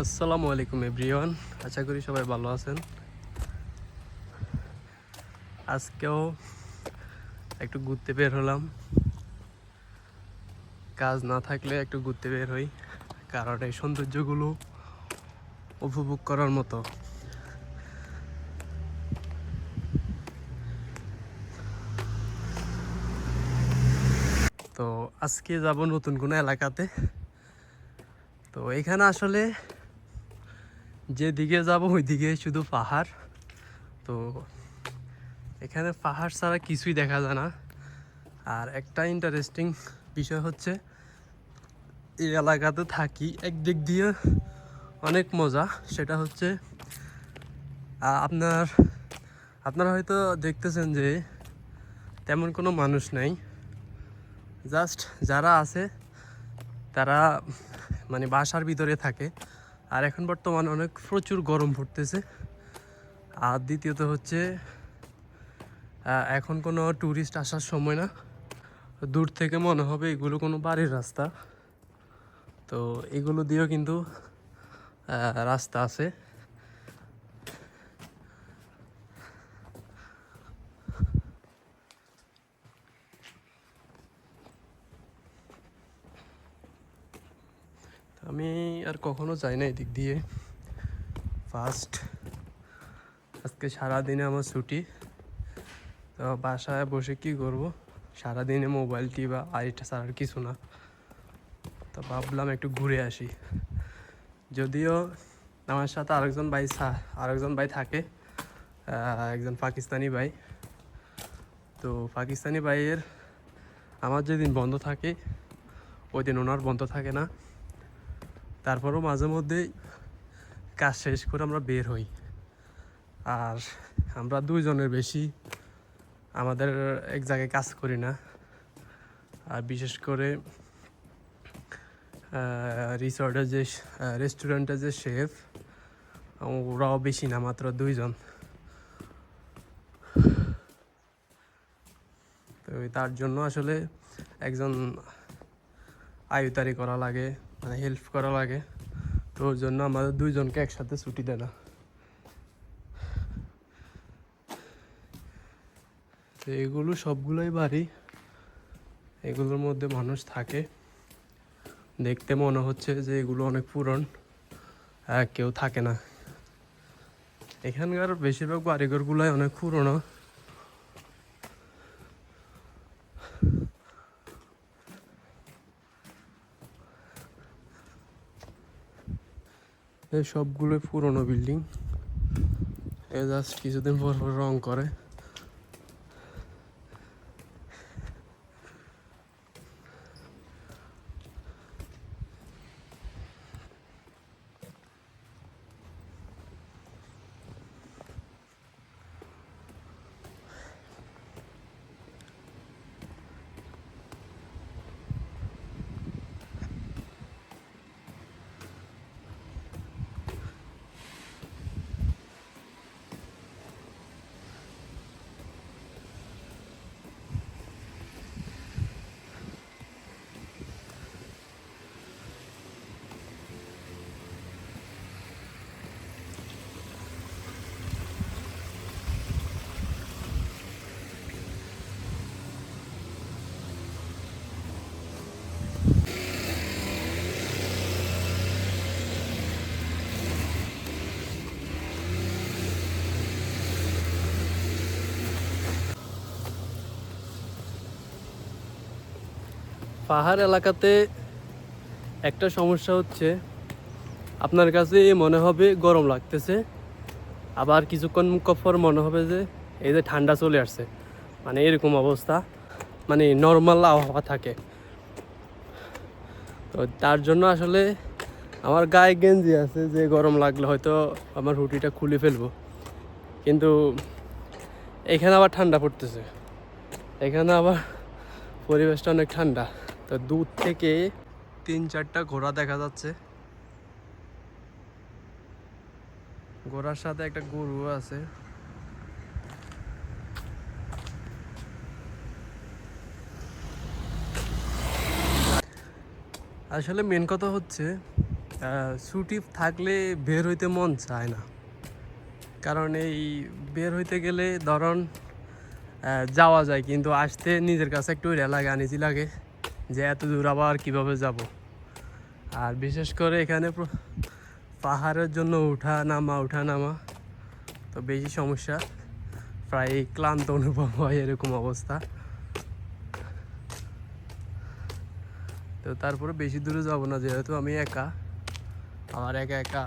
আসসালামু আলাইকুম, এভরিওয়ান। আশা করি সবাই ভালো আছেন। আজকেও একটু ঘুরতে বের হলাম। কাজ না থাকলে একটু ঘুরতে বের হই, কারণ এই সৌন্দর্যগুলো উপভোগ করার মতো। তো আজকে যাব নতুন কোনো এলাকাতে। তো এখানে আসলে যেদিকে যাব, ওইদিকে শুধু পাহাড়। তো এখানে পাহাড় ছাড়া কিছুই দেখা যায় না। আর একটা ইন্টারেস্টিং বিষয় হচ্ছে, এই এলাকাতে থাকি, একদিক দিয়ে অনেক মজা। সেটা হচ্ছে আপনার, আপনারা হয়তো দেখতেছেন যে তেমন কোনো মানুষ নাই। জাস্ট যারা আছে, তারা মানে বাসার ভিতরে থাকে। আর এখন বর্তমানে অনেক প্রচুর গরম পড়তেছে। আর দ্বিতীয়ত হচ্ছে এখন কোনো ট্যুরিস্ট আসার সময় না। দূর থেকে মনে হবে এগুলো কোনো বাড়ির রাস্তা। তো এগুলো দিয়েও কিন্তু রাস্তা আছে। আমি আর কখনো যাই না এদিক দিয়ে। ফার্স্ট আজকে সারাদিনে আমার ছুটি। তো বাসায় বসে কি করব? সারাদিনে মোবাইল টিপা আর এটা ছাড়ার কিছু না। তো ভাবলাম একটু ঘুরে আসি। যদিও আমার সাথে আরেকজন ভাই আরেকজন ভাই থাকে একজন পাকিস্তানি ভাই। তো পাকিস্তানি ভাইয়ের আমার যেদিন বন্ধ থাকে, ওই দিন ওনার বন্ধ থাকে না। তারপরও মাঝে মধ্যেই কাজ শেষ করে আমরা বের হই। আর আমরা দুইজনের বেশি আমাদের এক জায়গায় কাজ করি না। আর বিশেষ করে রিসর্টের যে রেস্টুরেন্টের যে শেফ, ওরাও বেশি না, মাত্র দুইজন। তো তার জন্য আসলে একজন আয়ুতারি করা লাগে। মানে হেল্প করা লাগে। তো ওর জন্য আমাদের দুইজনকে একসাথে ছুটি দেয় না। তো এগুলো সবগুলোই বাড়ি। এগুলোর মধ্যে মানুষ থাকে। দেখতে মনে হচ্ছে যে এগুলো অনেক পুরন কেউ থাকে না। এখানকার বেশিরভাগ বাড়িঘরগুলোই অনেক পুরনো। এই সবগুলোই পুরনো বিল্ডিং এ জাস্ট কিছুদিন পর পর রং করে। পাহাড় এলাকাতে একটা সমস্যা হচ্ছে। আপনার কাছে মনে হবে গরম লাগতেছে। আবার কিছুক্ষণ পর মনে হবে যে এই যে ঠান্ডা চলে আসছে। মানে এরকম অবস্থা। মানে নর্মাল আবহাওয়া থাকে। তো তার জন্য আসলে আমার গায়ে গেঞ্জি আছে যে গরম লাগলে হয়তো আমার হুটিটা খুলে ফেলব। কিন্তু এখানে আবার ঠান্ডা পড়তেছে। এখানে আবার পরিবেশটা অনেক ঠান্ডা। তো দূর থেকে তিন চারটা ঘোড়া দেখা যাচ্ছে। ঘোড়ার সাথে একটা গরু আছে। আসলে মেন কথা হচ্ছে ছুটি থাকলে বের হইতে মন চায় না। কারণ এই বের হইতে গেলে ধরন যাওয়া যায়, কিন্তু আসতে নিজের কাছে একটু লাগে আনিজি লাগে। যে এত দূর আবার কীভাবে যাব? আর বিশেষ করে এখানে পাহাড়ের জন্য উঠা নামা উঠা নামা তো বেশি সমস্যা। প্রায় ক্লান্ত অনুভব হয় এরকম অবস্থা। তো তারপরে বেশি দূরে যাব না, যেহেতু আমি একা। আমার একা একা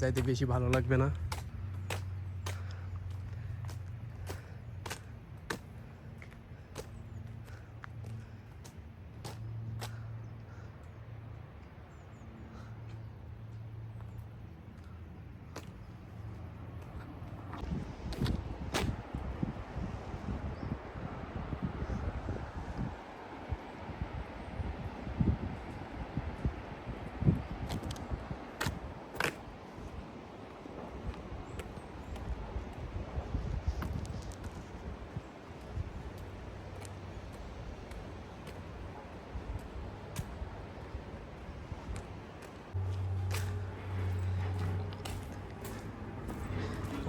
যাইতে বেশি ভালো লাগবে না।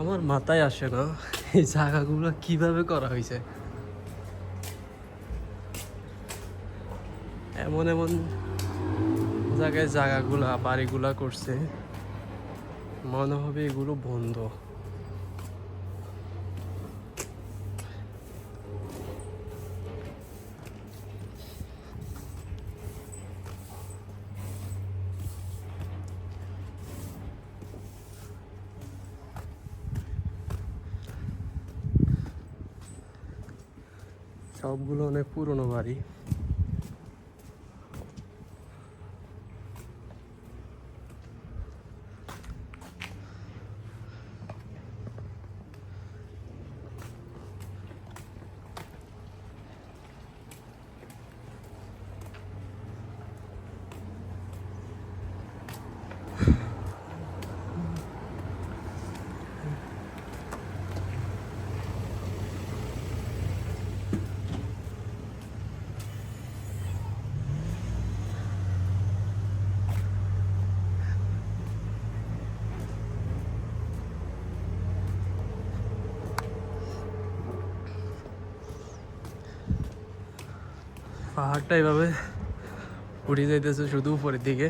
আমার মাথায় আসে না এই জায়গাগুলো কীভাবে করা হয়েছে। এমন এমন জায়গায় জায়গাগুলা, বাড়িগুলা করছে। মনে হবে এগুলো বন্ধ। সবগুলো অনেক পুরনো বাড়ি। পাহাড়টা এভাবে উঠে যাইতেছে শুধু উপরের দিকে।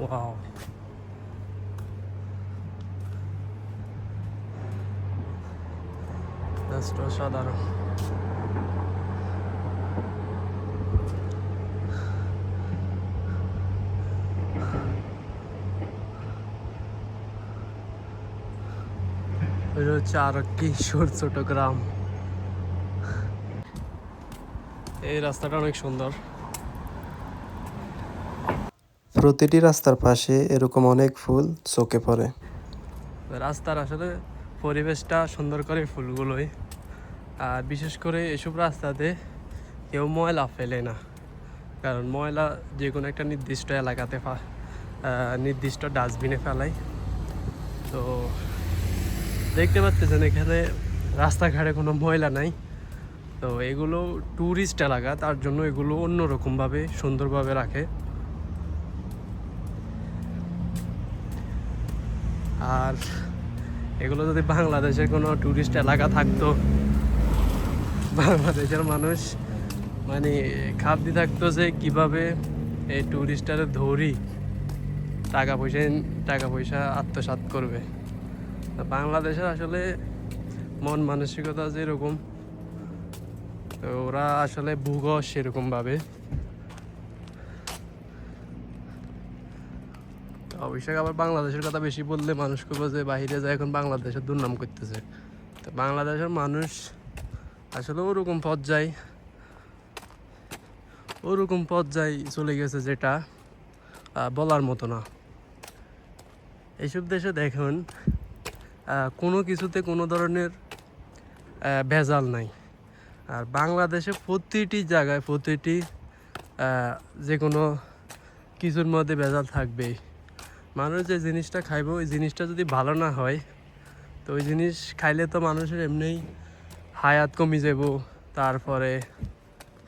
ওয়াও জাস্ট অসাধারণ এটা হচ্ছে আরও কি ছোট ছোট গ্রাম। এই রাস্তাটা অনেক সুন্দর। প্রতিটি রাস্তার পাশে এরকম অনেক ফুল চোখে পড়ে। রাস্তার আসলে পরিবেশটা সুন্দর করে ফুলগুলোই। আর বিশেষ করে এসব রাস্তাতে কেউ ময়লা ফেলে না। কারণ ময়লা যে কোনো একটা নির্দিষ্ট এলাকাতে নির্দিষ্ট ডাস্টবিনে ফেলাই। তো দেখতে পাচ্ছেন এখানে রাস্তাঘাটে কোনো ময়লা নাই। তো এগুলো ট্যুরিস্ট এলাকা, তার জন্য এগুলো অন্যরকমভাবে সুন্দরভাবে রাখে। আর এগুলো যদি বাংলাদেশের কোনো ট্যুরিস্ট এলাকা থাকতো, বাংলাদেশের মানুষ মানে খাবদি থাকতো যে কীভাবে এই ট্যুরিস্টারে ধরি টাকা পয়সা টাকা পয়সা আত্মসাৎ করবে। বাংলাদেশের আসলে মন মানসিকতা যেরকম তো ওরা আসলে ভূগোল সেরকমভাবে। অবশ্যই আবার বাংলাদেশের কথা বেশি বললে মানুষ করব যে বাইরে যায় এখন বাংলাদেশের দুর্নাম করতেছে। তো বাংলাদেশের মানুষ আসলে ওরকম পর্যায়ে ওরকম পর্যায়ে চলে গেছে যেটা বলার মতো না। এইসব দেশে দেখুন কোনো কিছুতে কোনো ধরনের ভেজাল নাই। আর বাংলাদেশে প্রতিটি জায়গায় প্রতিটি যে কোনো কিছুর মধ্যে ভেজাল থাকবেই। মানুষ যে জিনিসটা খাইব, ওই জিনিসটা যদি ভালো না হয়, তো ওই জিনিস খাইলে তো মানুষের এমনিই হায়াত কমে যাব তারপরে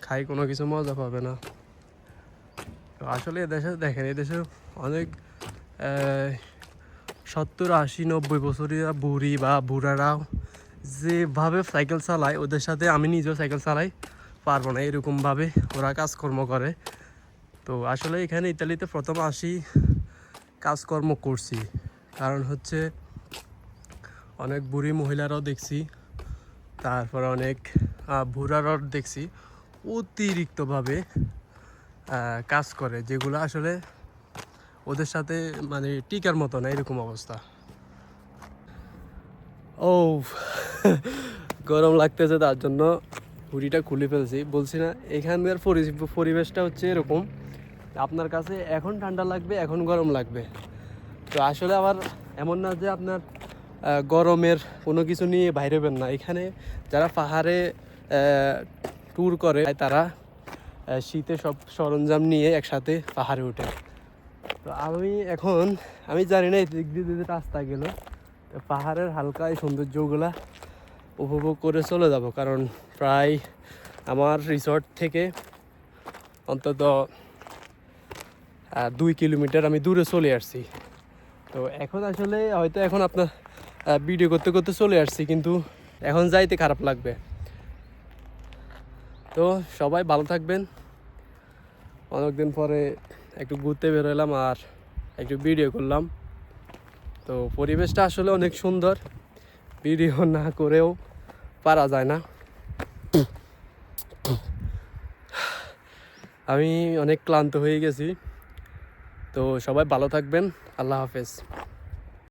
খাই কোনো কিছু মজা পাবে না। তো আসলে এদেশে দেখেন এদেশে অনেক সত্তর আশি নব্বই বছরিয়া বুড়ি বা বুড়ারাও যেভাবে সাইকেল চালায়, ওদের সাথে আমি নিজেও সাইকেল চালাই, পারব না। এরকমভাবে ওরা কাজকর্ম করে। তো আসলে এখানে ইতালিতে প্রথম আসি কাজকর্ম করছি। কারণ হচ্ছে অনেক বুড়ি মহিলারাও দেখছি, তারপর অনেক বুড়ারাও দেখছি, অতিরিক্তভাবে কাজ করে, যেগুলো আসলে ওদের সাথে মানে টিকার মতো না, এরকম অবস্থা। ও গরম লাগতেছে তার জন্য হুড়িটা খুলে ফেলছি। বলছি না এখানকার পরি- পরিবেশটা হচ্ছে এরকম। আপনার কাছে এখন ঠান্ডা লাগবে, এখন গরম লাগবে। তো আসলে আবার এমন না যে আপনার গরমের কোনো কিছু নিয়ে বাইরে হবেন না। এখানে যারা পাহাড়ে ট্যুর করে, তারা শীতে সব সরঞ্জাম নিয়ে একসাথে পাহাড়ে ওঠে। তো আমি এখন, আমি জানি না এদিক দিয়ে যদি রাস্তা গেল। পাহাড়ের হালকা এই সৌন্দর্যগুলা উপভোগ করে চলে যাব, কারণ প্রায় আমার রিসর্ট থেকে অন্তত দুই কিলোমিটার আমি দূরে চলে আসছি। তো এখন আসলে হয়তো এখন আপনার ভিডিও করতে করতে চলে আসছি, কিন্তু এখন যাইতে খারাপ লাগবে। তো সবাই ভালো থাকবেন। অনেকদিন পরে একটু ঘুরতে বেরোলাম আর একটু ভিডিও করলাম। তো পরিবেশটা আসলে অনেক সুন্দর। ভিডিও না করেও পারা যায় না। আমি অনেক ক্লান্ত হয়ে গেছি। তো সবাই ভালো থাকবেন। আল্লাহ হাফেজ।